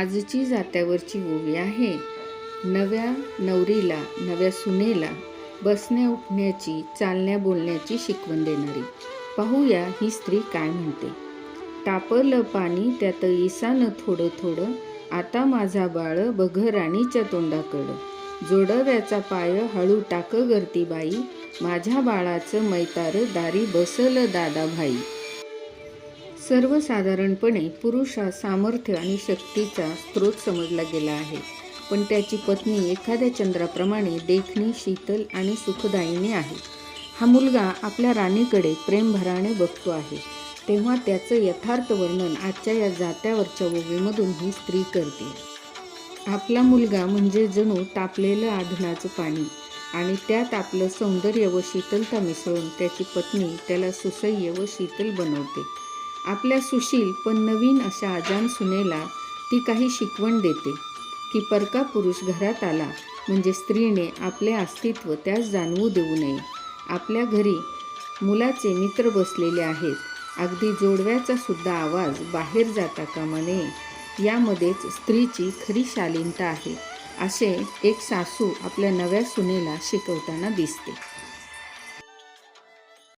आजची जात्यावरची ओवी आहे. नव्या नवरीला नव्या सुनेला बसण्या उठण्याची चालण्या बोलण्याची शिकवण देणारी. पाहूया ही स्त्री काय म्हणते. तापलं पाणी त्यात ईसानं थोडं थोडं आता माझा बाळ बघ राणीच्या तोंडाकडं. जोडव्याचा पाय हळू टाक गर्ती बाई माझ्या बाळाचं मैतार दारी बसल दादा भाई सर्वसाधारणपणे पुरुष हा सामर्थ्य आणि शक्तीचा स्रोत समजला गेला आहे. पण त्याची पत्नी एखाद्या चंद्राप्रमाणे देखणी शीतल आणि सुखदायिनी आहे. हा मुलगा आपल्या राणीकडे प्रेमभराने बघतो आहे. तेव्हा त्याचं यथार्थ वर्णन आजच्या या जात्यावरच्या ओवीमधून ही स्त्री करते. आपला मुलगा म्हणजे जणू तापलेलं आधणाचं पाणी आणि त्यात आपलं सौंदर्य व शीतलता मिसळून त्याची पत्नी त्याला सुसह्य व शीतल बनवते. आपल्या सुशील पण नवीन अशा आजान सुनेला ती काही शिकवण देते की परका पुरुष घरात आला म्हणजे स्त्रीने आपले अस्तित्व त्यास जाणवू देऊ नये. आपल्या घरी मुलाचे मित्र बसलेले आहेत. अगदी जोडव्याचा सुद्धा आवाज बाहेर जाता कामा नये. यामध्येच स्त्रीची खरी शालीनता आहे असे एक सासू आपल्या नव्या सुनेला शिकवताना दिसते.